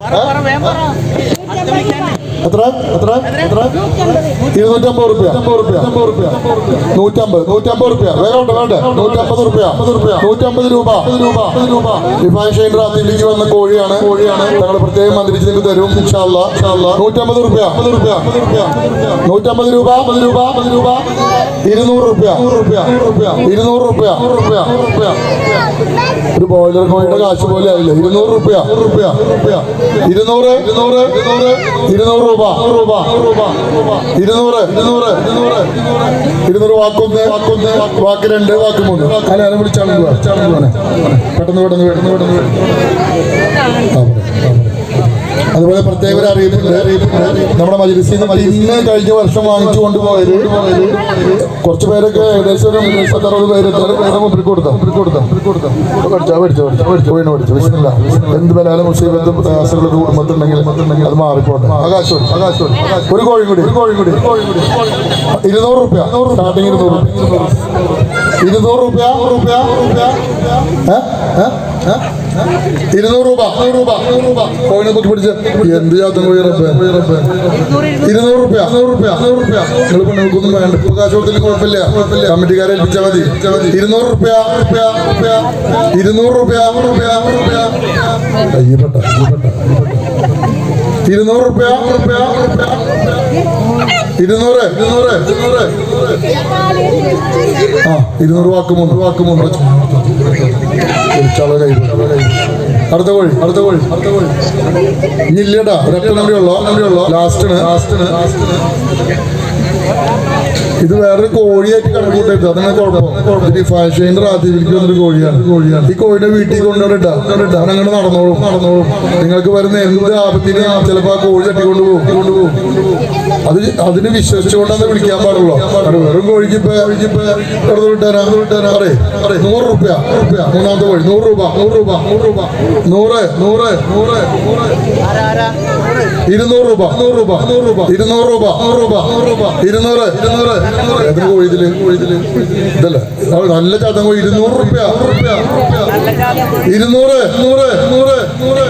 ಬರೋ ಬರೋ എത്ര? എത്ര? എത്ര? ഇരുന്നൂറ്റമ്പത് റുപ്യ. നൂറ്റമ്പത്. നൂറ്റമ്പത് റുപ്യ. വേണ്ട നൂറ്റമ്പത് റുപ്യ. നൂറ്റമ്പത് രൂപ. രൂപ. രൂപ വന്ന കോഴിയാണ്. കോഴിയാണ്. ഞങ്ങൾ പ്രത്യേകം മന്ത്രിച്ച് നിങ്ങൾക്ക് തരും നൂറ്റമ്പത് റുപ്യ. റുപ്യ. നൂറ്റമ്പത് രൂപ. അമ്പത് രൂപ. അമ്പത് രൂപ ഇരുന്നൂറ് റുപ്യ. റുപ്യ ഇരുന്നൂറ് റുപ്യ. റുപ്യ റുപ്യ ഒരു ബോയിലർ കോഴിയുടെ കാശ് പോലെ ആയില്ല? ഇരുന്നൂറ് റുപ്യ റുപ്യ. ഇരുന്നൂറ്. ഇരുന്നൂറ്. ഇരുന്നൂറ്. ഇരുന്നൂറ്. രൂപ രൂപ രൂപ ഇരുന്നൂറ് ഇരുന്നൂറ് ഇരുന്നൂറ് ഇരുന്നൂറ് വാക്കൊന്ന് വാക്കൊന്ന് വാക്ക് രണ്ട് വാക്ക് മൂന്ന്. അല്ല അല്ല വിളിച്ചാണ് പെട്ടെന്ന് പെട്ടെന്ന് പെട്ടെന്ന് പെട്ടെന്ന്. പറ. അതുപോലെ പ്രത്യേക ഒരു അറിയിപ്പ് നമ്മുടെ മജിലിസിൽ ഇന്ന് കഴിഞ്ഞ വർഷം വാങ്ങിച്ചു കൊണ്ടുപോയത് കുറച്ച് പേരൊക്കെ ഏകദേശം ഒരു പത്തറുപത് പേര് മുമ്പിൽ കൊടുത്തു? കൊടുത്തു കൊടുത്തു പഠിച്ചോ? പഠിച്ചോ? പഠിച്ചു? വീണ് പഠിച്ചു? വിഷയമില്ല. എന്ത് ബലാലും മുസീബത്തും പ്രയാസങ്ങളൊക്കെ കുടുംബത്തുണ്ടെങ്കിൽ അത് മാറിപ്പോട്ടെ. ആകാശം ആകാശം ഒരു കോഴി കൂടി ഒരു കോഴി കൂടി ഇരുന്നൂറ് റുപ്യ. സ്റ്റാർട്ടിങ് ഇരുന്നൂറ് ഇരുന്നൂറ് റുപ്യ. റുപ്യ റുപ്യ? ഇരുന്നൂറ് രൂപ വാക്കുമോ രൂപ. രൂപ രൂപ രൂപ രൂപ റുപ്യ കയ്യപ്പെട്ട കയ്യപ്പെട്ട ഇരുന്നൂറ് രൂപ റുപ്യ ഇരുന്നൂറ് ഇരുന്നൂറ് ഇരുന്നൂറ് ആ ഇരുന്നൂറ് വാക്ക് മൂന്ന്. അടുത്ത കോഴി അടുത്ത കോഴി. അടുത്ത കോഴി ഇനി ഇല്ലടാ ഒരൊറ്റ നമ്പറേ ഉള്ളോ? ലാസ്റ്റിന് ലാസ്റ്റിന് ഇത് വേറൊരു കോഴിയായിട്ട് കണക്കൂട്ടരുത് അതാണ് കുഴപ്പം. ഇത് ഫാഷൻ റാത്തിവിലേക്ക് വന്നൊരു കോഴിയാണ്. കോഴിയാണ് ഈ കോഴിയുടെ വീട്ടിൽ കൊണ്ടുവന്നിട്ടാ. അങ്ങനെ നടന്നോളും. നടന്നോളും നിങ്ങൾക്ക് വരുന്ന എന്ത് ആപത്തിന് ചിലപ്പോൾ ആ കോഴി തട്ടിക്കൊണ്ട് പോകും കൊണ്ടുപോകും അത് അതിന് വിശ്വസിച്ചുകൊണ്ടാണ് വിളിക്കാൻ പാടുള്ളൂ. അവിടെ വെറും കോഴിക്ക് ഇപ്പൊ വെറുതെ വിട്ടാനാ? അറേ അറിയേ നൂറ് റുപ്യ. റുപ്യ മൂന്നാമത്തെ കോഴി. നൂറ് രൂപ. നൂറ് രൂപ. നൂറ് രൂപ. നൂറ്. നൂറ്. നൂറ്. ഇരുന്നൂറ് രൂപ. നൂറ് രൂപ. നൂറ് രൂപ ഇരുന്നൂറ് രൂപ നൂറ് രൂപ. നൂറ് രൂപ. ഇരുന്നൂറ്. ഇരുന്നൂറ്. നല്ല ചാത്തം കോഴി ഇരുന്നൂറ് റുപ്യ. ഇരുന്നൂറ് നൂറ് നൂറ്. നൂറ്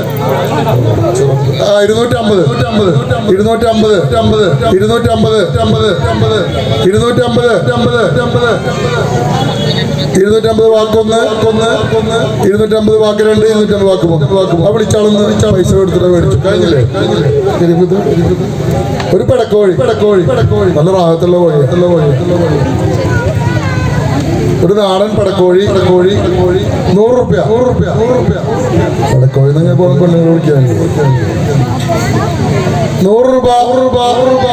ആ ഇരുന്നൂറ്റി അമ്പത് ഇരുന്നൂറ്റി അമ്പത് അമ്പത് ഇരുന്നൂറ്റി അമ്പത് അമ്പത് അമ്പത് ഇരുന്നൂറ്റി അമ്പത് അമ്പത് അമ്പത് ഇരുന്നൂറ്റമ്പത് വാക്കൊന്ന് ഒന്ന് ഒന്ന് ഇരുന്നൂറ്റമ്പത് വാക്ക് രണ്ട് ഇരുന്നൂറ്റമ്പത് വാക്ക് വാക്ക്. ആ വിളിച്ചാളൊന്ന്. പൈസ എടുത്തിട്ട് മേടിച്ചു. കഴിഞ്ഞില്ലേ. ഒരു പെടക്കോഴി പെടക്കോഴി പെടക്കോഴി. നല്ല റാഹത്തുള്ള കോഴി നല്ല കോഴി. ഒരു നാടൻ പടക്കോഴി പടക്കോഴി. കോഴി നൂറ് റുപ്യ നൂറ് റുപ്യ. നൂറ് റുപ്യ പടക്കോഴി എന്ന് ഞാൻ പെണ്ണുങ്ങൾ വിളിക്കാൻ. നൂറ് രൂപ രൂപ രൂപ?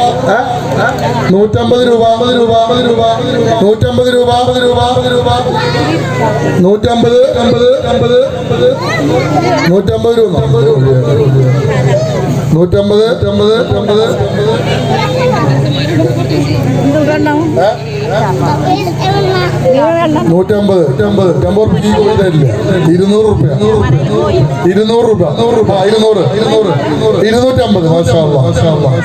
നൂറ്റമ്പത് രൂപ അമ്പത് രൂപ അമ്പത് രൂപ. നൂറ്റമ്പത് രൂപ അമ്പത് രൂപ അമ്പത് രൂപ. നൂറ്റമ്പത് അമ്പത് അമ്പത്. അമ്പത് നൂറ്റമ്പത് രൂപ നൂറ്റമ്പത് അമ്പത് അമ്പത്. ഏ? നൂറ്റമ്പത് നൂറ്റമ്പത് ഈ കോഴി തരില്ല. ഇരുന്നൂറ് റുപ്യ. ഇരുന്നൂറ് രൂപ നൂറ് രൂപ ഇരുന്നൂറ് ഇരുന്നൂറ് ഇരുന്നൂറ്റമ്പത്. ഓരോ അല്ലാഹു.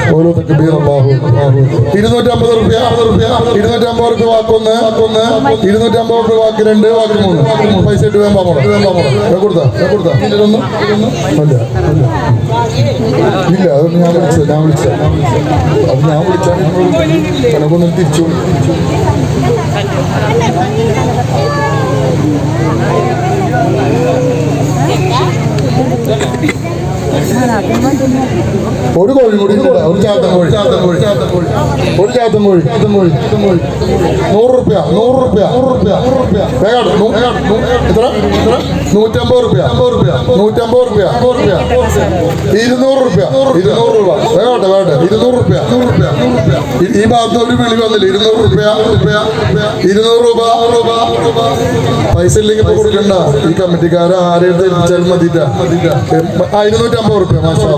ഇരുന്നൂറ്റമ്പത് റുപ്യ അമ്പത് റുപ്യ ഇരുന്നൂറ്റമ്പത് റുപ്യ വാക്കൊന്ന് വാക്കൊന്ന് ഇരുന്നൂറ്റമ്പത് റുപ്യ വാക്ക് രണ്ട് വാക്ക് മൂന്ന്. പൈസ ഇട്ട് വേഗം പാമണം വേഗം പാമണം വേഗം കൊടുത്താ ഇല്ല അതൊന്നും ഞാൻ വിളിച്ചത് ഞാൻ വിളിച്ചത് അത് ഞാൻ വിളിച്ചാൽ കണക്കൊന്നും തിരിച്ചു തിരിച്ചു ഒരു കോഴി കൂടി ഒരു ചാത്തൻ കോഴി. ചാത്തൻ കോഴി ചാത്തൻ കോഴി ഒരു ചാത്തൻ കോഴി. ചാത്തൻ കോഴി നൂറ് റുപ്യ നൂറ് റുപ്യ നൂറ് റുപ്യ. നൂറ് റുപ്യ എത്ര എത്ര? നൂറ്റമ്പത് റുപ്യ. അമ്പത് റുപ്യ നൂറ്റമ്പത് റുപ്യ. അമ്പത് റുപ്യ ഇരുന്നൂറ് റുപ്യ. ഇരുന്നൂറ് രൂപ. വേണ്ട വേണ്ട ഇരുന്നൂറ് റുപ്യ നൂറ് റുപ്യ. ഈ- ഭാഗത്ത് ഒരു വിളി വന്നില്ല. ഇരുന്നൂറ് റുപ്യ റുപ്യ ഇരുന്നൂറ് രൂപ. രൂപ രൂപ പൈസ ഇല്ലെങ്കിൽ കൊടുക്കണ്ട. ഈ കമ്മിറ്റിക്കാരെ ആരെയും ഏൽപ്പിച്ചാലും മതിയില്ല. ആ ഇരുന്നൂറ്റമ്പത് റുപ്യ മാഷാ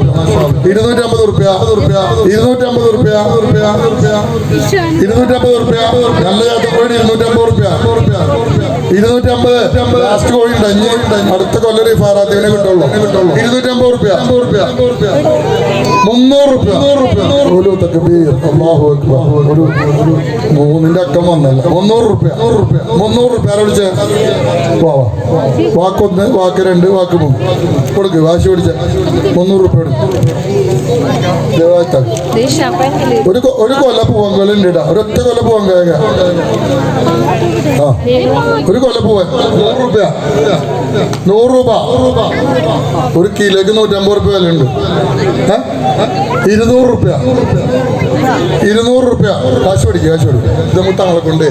ഇരുന്നൂറ്റമ്പത് റുപ്യ റുപ്യ ഇരുന്നൂറ്റമ്പത് റുപ്യ റുപ്യ റുപ്യ റുപ്യ നല്ല ചാത്തക്കോഴി കോഴി ഇരുന്നൂറ്റമ്പത് റുപ്യ ഇരുന്നൂറ്റമ്പത്. ലാസ്റ്റ് കോഴി ഉണ്ട് അടുത്ത കൊല്ലരി ഫാറാത്തിനെ കിട്ടുള്ളൂ. ഇരുന്നൂറ്റമ്പത് റുപ്യ റുപ്യ മുന്നൂറ് റുപ്യ അല്ലാഹു അക്ബർ. ഒരു മൂന്നിന്റെ അക്കം വന്നല്ല മുന്നൂറ് റുപ്യ. മുന്നൂറ് റുപ്യ. ആരെ വിളിച്ച? വാ വാ. വാക്കൊന്ന് വാക്ക് രണ്ട് വാക്ക് മൂന്ന്. കൊടുക്ക് വാശി പിടിച്ച. മുന്നൂറ് റുപ്യ que ഒരു ഒരു കൊല പൂവങ്കൽ ഉണ്ട് ഇടാ ഒരൊറ്റ കൊല പൂവങ്ക ആ. ഒരു കൊല പൂവൻ. നൂറ് രൂപ നൂറ് രൂപ. ഒരു കിലോക്ക് നൂറ്റമ്പത് റുപ്യ ഉണ്ട്? ഇരുന്നൂറ് റുപ്യ. ഇരുന്നൂറ് റുപ്യ. കാശ് പഠിക്കുക കാശ് പഠിക്കുക ഇത് നമുക്ക് തങ്ങളെ കൊണ്ട്.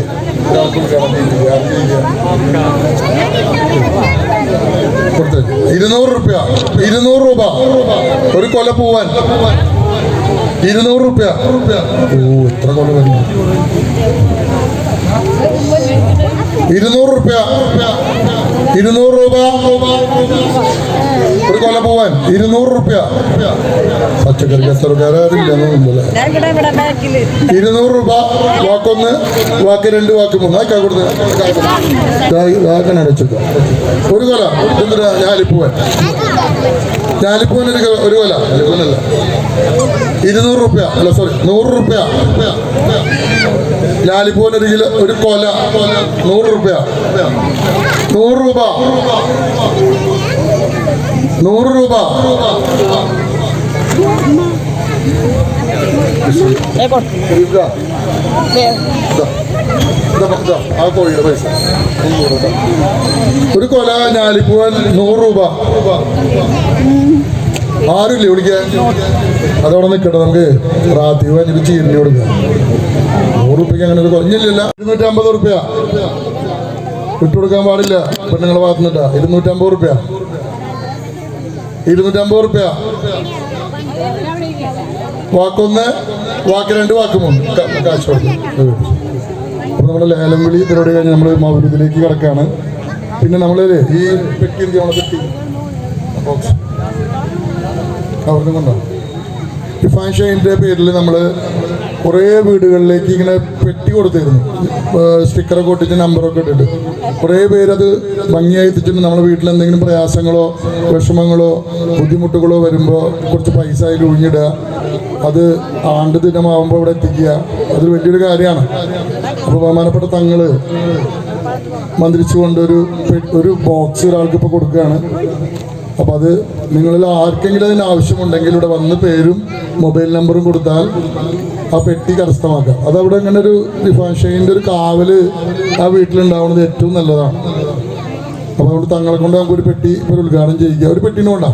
കൊടുത്തേക്ക്. ഇരുന്നൂറ് റുപ്യ. ഇരുന്നൂറ് രൂപ. ഒരു കൊല പോവാൻ. ഇരുന്നൂറ് റുപ്യ. ഓ എത്ര കൊല വരുന്നു. ഇരുന്നൂറ് റുപ്യ. ഇരുന്നൂറ് രൂപ. ഒരു കൊല പോവാൻ. ഇരുന്നൂറ് റുപ്യ. പച്ചക്കറി കച്ചവടക്കാരില്ലെന്നൊന്നുമില്ലല്ലേ ഇരുന്നൂറ് രൂപ. വാക്കൊന്ന് വാക്ക് രണ്ട് വാക്ക് മൂന്ന്. ആക്കാ കൊടുത്ത്. വാക്കണ അടച്ചേക്ക ഒരു കൊല എന്തിനാ ഞാലിപ്പൂവൻ ഞാലിപ്പൂവൻ ഒരു കൊല- ഞാലിപ്പൂവനല്ല ഇരുന്നൂറ് റുപ്യ അല്ല സോറി നൂറ് റുപ്യ ഞാലിപ്പൂവൻ ഒരു കിലോ ഒരു കൊല നൂറ് റുപ്യ. നൂറ് രൂപ. നൂറ് രൂപ. ഇതാ. ഒരു കൊല ഞാലിപ്പൂവൻ നൂറ് രൂപ. ആരുമില്ലേ വിളിക്കാൻ? അതവിടെ നിൽക്കട്ടെ നമുക്ക്. റാത്തി കഴിഞ്ഞിട്ട് ചീരിഞ്ഞ് കൊടുക്കാം. നൂറ് റുപ്യക്ക് അങ്ങനെ ഒരു കുറഞ്ഞില്ലല്ല ഇരുന്നൂറ്റമ്പത് റുപ്യ. വിട്ടുകൊടുക്കാൻ പാടില്ല. പെണ്ണുങ്ങളെ ഭാഗത്തുനിന്നിട്ടാ. ഇരുന്നൂറ്റമ്പത് റുപ്യ. ഇരുന്നൂറ്റമ്പത് റുപ്യ. വാക്കൊന്ന്. വാക്ക് രണ്ട് വാക്ക് കാശ് അപ്പോൾ നമ്മുടെ ലേലം വിളി പരിപാടി കഴിഞ്ഞ് നമ്മൾ മൗലൂദിലേക്ക് കിടക്കുകയാണ് പിന്നെ നമ്മൾ ഈ പെട്ടി ചെയ്യണം പെട്ടി. ബോക്സ് അവിടുന്ന് കൊണ്ടോ? ഈ ഫാൻഷൈന്റെ പേരിൽ നമ്മൾ കുറേ വീടുകളിലേക്ക് ഇങ്ങനെ പെട്ടി കൊടുത്തിരുന്നു. സ്റ്റിക്കറൊക്കെ ഒട്ടിച്ച് നമ്പറൊക്കെ ഇട്ടിട്ട്. കുറേ പേരത് ഭംഗിയായി എത്തിച്ചിട്ട് നമ്മുടെ വീട്ടിൽ എന്തെങ്കിലും പ്രയാസങ്ങളോ വിഷമങ്ങളോ ബുദ്ധിമുട്ടുകളോ വരുമ്പോൾ കുറച്ച് പൈസ അതിൽ ഒഴിഞ്ഞിടുക. അത് ആണ്ട് ദിനമാകുമ്പോൾ ഇവിടെ എത്തിക്കുക. അതൊരു വലിയൊരു കാര്യമാണ്. അപ്പോൾ ബഹുമാനപ്പെട്ട തങ്ങൾ മന്ത്രിച്ചുകൊണ്ട് ഒരു ഒരു ബോക്സ് ഒരാൾക്ക് ഇപ്പോൾ കൊടുക്കുകയാണ്. അപ്പോൾ അത് നിങ്ങളിൽ ആർക്കെങ്കിലും അതിന് ആവശ്യമുണ്ടെങ്കിൽ ഇവിടെ വന്ന് പേരും മൊബൈൽ നമ്പറും കൊടുത്താൽ ആ പെട്ടി കരസ്ഥമാക്കുക. അതവിടെ അങ്ങനെ ഒരു ഡിഫാൻഷൈന്റെ ഒരു കാവൽ ആ വീട്ടിലുണ്ടാവുന്നത് ഏറ്റവും നല്ലതാണ്. അപ്പോൾ അതുകൊണ്ട് തങ്ങളെ കൊണ്ട് നമുക്ക് ഒരു പെട്ടി ഇപ്പോൾ ഉദ്ഘാടനം ചെയ്യിക്കുക ഒരു പെട്ടിന് കൊണ്ടാ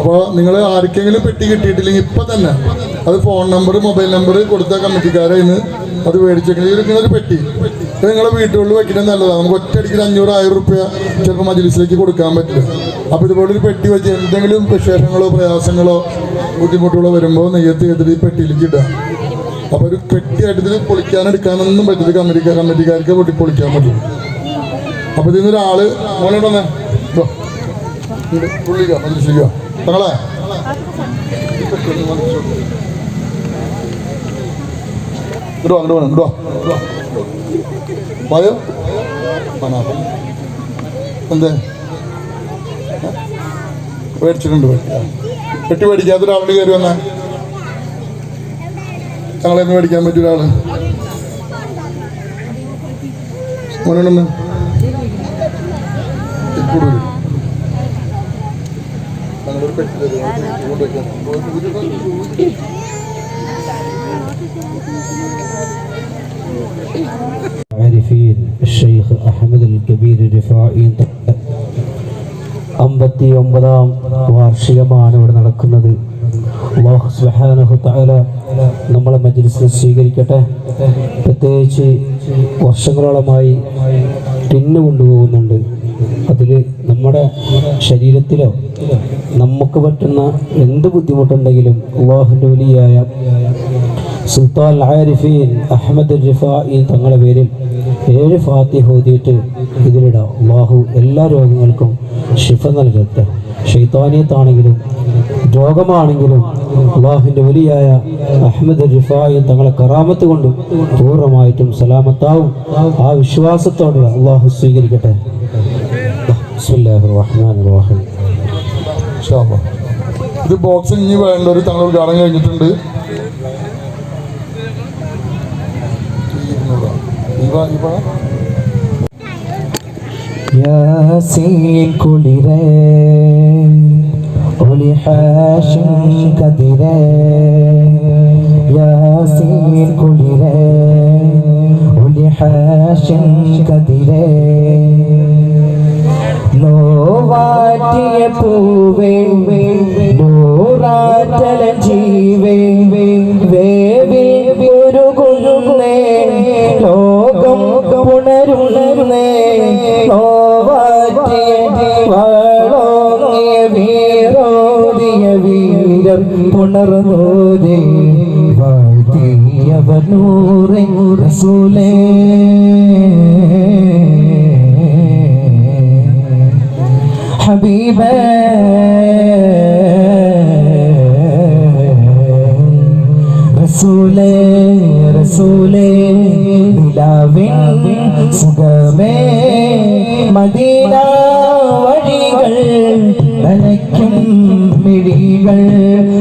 അപ്പോൾ നിങ്ങൾ ആർക്കെങ്കിലും പെട്ടി കിട്ടിയിട്ടില്ലെങ്കിൽ ഇപ്പം തന്നെ അത് ഫോൺ നമ്പർ മൊബൈൽ നമ്പർ കൊടുത്ത കമ്മിറ്റിക്കാരെ ഇന്ന് അത് ഇങ്ങനെ ഒരു പെട്ടി. നിങ്ങളെ വീട്ടുകളിൽ വെക്കുന്നത് നല്ലതാണ്. നമുക്ക് ഒറ്റയടിക്ക് ഒരു അഞ്ഞൂറ് ആയിരം റുപ്യ ചിലപ്പോൾ മജിലിസിലേക്ക് കൊടുക്കാൻ പറ്റില്ല. അപ്പോൾ ഇതുപോലെ ഒരു പെട്ടി വെച്ച് എന്തെങ്കിലും വിശേഷങ്ങളോ പ്രയാസങ്ങളോ ബുദ്ധിമുട്ടുകളോ വരുമ്പോൾ നെയ്യത്ത് ചെയ്തിട്ട് ഈ പെട്ടിയിലേക്ക് ഇടുക. അപ്പോൾ ഒരു പെട്ടിയായിട്ട് ഇതിൽ പൊളിക്കാനെടുക്കാനൊന്നും പറ്റില്ല കമ്മിറ്റിക്കാർ കമ്മിറ്റിക്കാർക്ക് പൊട്ടി പൊളിക്കാൻ പറ്റും. അപ്പോൾ ഇതിൽ നിന്ന് ഒരാൾ മോനോടൊന്നേ പുള്ളിക്ക മന്ത്രിശ്രീക്ക തങ്ങളെ? ഇടുവാ ഇടുവാ ഇടുവാ പോയോ എന്തേ? മേടിച്ചിട്ടുണ്ട് പെട്ടി മേടിക്കാത്ത ഒരാളുടെ കയറി വന്നാ ഞങ്ങളെ മേടിക്കാൻ പറ്റിയ ഒരാള് മോനോടൊന്ന് കൂടുതൽ ഞങ്ങളൊരു പെട്ടി തരും അത് കൊണ്ടുവയ്ക്കാം عارفين الشيخ أحمد الكبير الرفاعي അമ്പത്തി ഒമ്പതാം വാർഷികമാണ് ഇവിടെ നടക്കുന്നത്. നമ്മളെ മജ്ലിസിൽ സ്വീകരിക്കട്ടെ. പ്രത്യേകിച്ച് വർഷങ്ങളോളമായി ടിന്ന് കൊണ്ടുപോകുന്നുണ്ട്. അതിൽ നമ്മുടെ ശരീരത്തിലോ നമുക്ക് പറ്റുന്ന എന്ത് ബുദ്ധിമുട്ടുണ്ടെങ്കിലും അള്ളാഹുന്റെ വലിയായ സുൽത്താൻ ആരിഫീൻ അഹമ്മദ് റിഫായി തങ്ങളുടെ പേരിൽ ഏഴ് ഫാത്തിഹ ഓതിയിട്ട് ഇതിലിടാം. അള്ളാഹു എല്ലാ രോഗങ്ങൾക്കും ഷിഫ നൽകട്ടെ. ഷെയ്ത്താനിയത്താണെങ്കിലും രോഗമാണെങ്കിലും അള്ളാഹുവിന്റെ വലിയായ അഹമ്മദ് റിഫായി തങ്ങളെ കറാമത്ത് കൊണ്ട് പൂർണമായിട്ടും സലാമത്താവും. ആ വിശ്വാസത്തോടെ അള്ളാഹു സ്വീകരിക്കട്ടെ. ഇത് ബോക്സ് ഇനി വേണ്ട ഒരു തങ്ങൾ ഉദ്ഘാടനം കഴിഞ്ഞിട്ടുണ്ട്. ഇവ ഇവ യാസീൻ കുളിരേ ഒലി ഹാഷിം കതിരേ. യാസീൻ കുളിരേ ഒലി ഹാഷിം കതിരേ. നോവാറ്റിയ പൂവേ നൂറാറ്റല ജീവേ. മറവോരെ വാഴ്ത്തിയവനൂറെ റസൂലേ. ഹബീബേ. റസൂലേ റസൂലേ നിലാവിൻ സുഖമേ. മദീന വഴികൾ നനയ്ക്കും മിഴികൾ